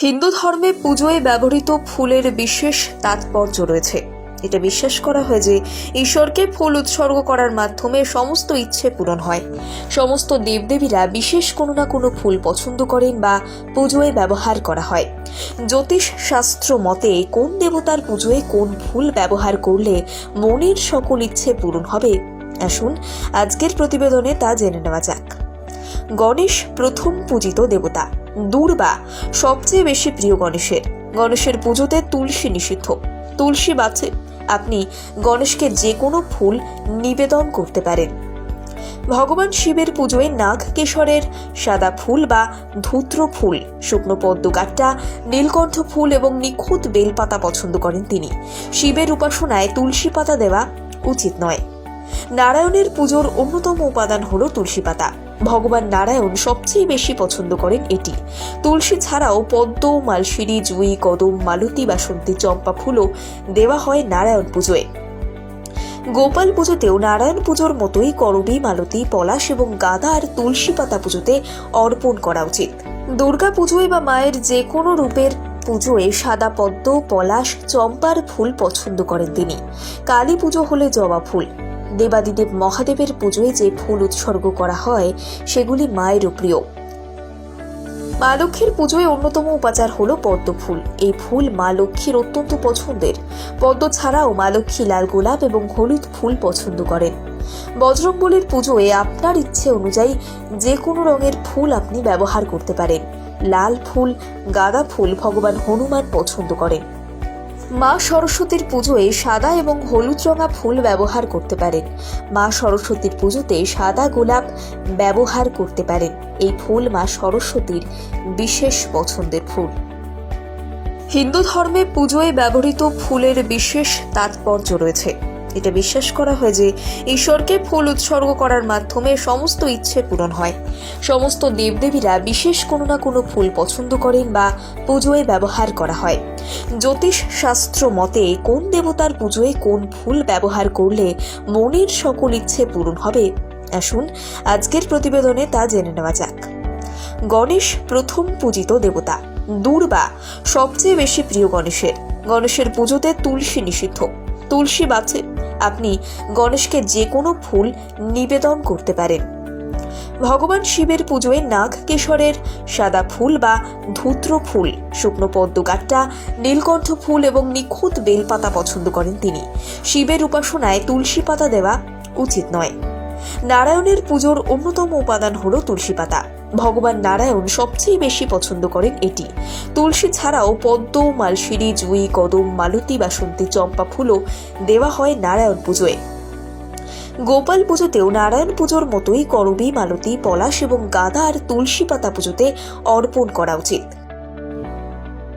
হিন্দু ধর্মে পুজোয় ব্যবহৃত ফুলের বিশেষ তাৎপর্য রয়েছে। এটা বিশ্বাস করা হয় যে ঈশ্বরকে ফুল উৎসর্গ করার মাধ্যমে সমস্ত ইচ্ছে পূরণ হয়। সমস্ত দেবদেবীরা বিশেষ কোনো না কোনো ফুল পছন্দ করেন বা পুজোয় ব্যবহার করা হয়। জ্যোতিষ শাস্ত্র মতে কোন দেবতার পুজোয় কোন ফুল ব্যবহার করলে মনের সকল ইচ্ছে পূরণ হবে? আসুন আজকের প্রতিবেদনে তা জেনে নেওয়া যাক। গণেশ প্রথম পূজিত দেবতা। দুর্বা সবচেয়ে বেশি প্রিয় গণেশের। গণেশের পুজোতে তুলসী নিষিদ্ধ। তুলসী বাছে আপনি গণেশকে যে কোনো ফুল নিবেদন করতে পারেন। ভগবান শিবের পুজোয় নাগ কেশরের সাদা ফুল বা ধূত্র ফুল, শুকনো পদ্ম কাঠটা নীলকণ্ঠ ফুল এবং নিখুঁত বেলপাতা পছন্দ করেন তিনি। শিবের উপাসনায় তুলসী পাতা দেওয়া উচিত নয়। নারায়ণের পুজোর অন্যতম উপাদান হল তুলসী পাতা। ভগবান নারায়ণ সবচেয়ে বেশি পছন্দ করেন এটি। তুলসী ছাড়াও পদ্ম মালসিরি জুই, কদম, মালতী, বাসন্তী, চম্পা ফুলও দেওয়া হয় নারায়ণ পুজোয়। গোপাল পুজোতেও নারায়ণ পুজোর মতোই করবী, মালতী, পলাশ এবং গাঁদা আর তুলসী পাতা পুজোতে অর্পণ করা উচিত। দুর্গা পুজোয় বা মায়ের যে কোনো রূপের পুজোয় সাদা পদ্ম, পলাশ, চম্পার ফুল পছন্দ করেন তিনি। কালী পুজো হলে জবা ফুল। দেবাদিদেব মহাদেবের পুজোয় যে ফুল উৎসর্গ করা হয়, সেগুলি মায়েরও প্রিয়। মা লক্ষ্মীর পুজোয় অন্যতম উপাচার হলো পদ্ম ফুল এই ফুল মা লক্ষ্মীর অত্যন্ত পছন্দের। পদ্ম ছাড়াও মা লক্ষ্মী লাল গোলাপ এবং হলুদ ফুল পছন্দ করেন। বজরংবলীর পুজোয় আপনার ইচ্ছে অনুযায়ী যে কোনো রঙের ফুল আপনি ব্যবহার করতে পারেন। লাল ফুল, গাঁদা ফুল ভগবান হনুমান পছন্দ করেন। মা সরস্বতীর পুজোয় সাদা এবং হলুদ রঙা ফুল ব্যবহার করতে পারেন। মা সরস্বতীর পুজোতে সাদা গোলাপ ব্যবহার করতে পারেন। এই ফুল মা সরস্বতীর বিশেষ পছন্দের ফুল। হিন্দু ধর্মে পুজোয় ব্যবহৃত ফুলের বিশেষ তাৎপর্য রয়েছে। এটা বিশ্বাস করা হয় যে ঈশ্বরকে ফুল উৎসর্গ করার মাধ্যমে সমস্ত ইচ্ছে পূরণ হয়। সমস্ত দেবদেবীরা বিশেষ কোনো না কোনো ফুল পছন্দ করেন বা পুজোয় ব্যবহার করা হয়। জ্যোতিষ শাস্ত্র মতে কোন দেবতার পুজোয় কোন ফুল ব্যবহার করলে মনের সকল ইচ্ছে পূরণ হবে? আসুন আজকের প্রতিবেদনে তা জেনে নেওয়া যাক। গণেশ প্রথম পূজিত দেবতা, দুর্বা সবচেয়ে বেশি প্রিয় গণেশের। গণেশের পুজোতে তুলসী নিষিদ্ধ। তুলসী বাছে আপনি গণেশকে যে কোনো ফুল নিবেদন করতে পারেন। ভগবান শিবের পুজোয় নাগ কেশরের সাদা ফুল বা ধূত্র ফুল, শুকনো পদ্ম কাঠটা নীলকণ্ঠ ফুল এবং নিখুঁত বেলপাতা পছন্দ করেন তিনি। শিবের উপাসনায় তুলসী পাতা দেওয়া উচিত নয়। নারায়ণের পুজোর অন্যতম উপাদান হল তুলসী পাতা। ভগবান নারায়ণ সবচেয়ে বেশি পছন্দ করেন এটি। তুলসী ছাড়াও পদ্ম, মালসিরি, জুই, কদম, মালতি বাসন্তী, চম্পা ফুলও দেওয়া হয় নারায়ণ পুজোয়। গোপাল পুজোতেও নারায়ণ পুজোর মতোই করবি, মালতি, পলাশ এবং গাঁদা আর তুলসী পাতা পুজোতে অর্পণ করা উচিত।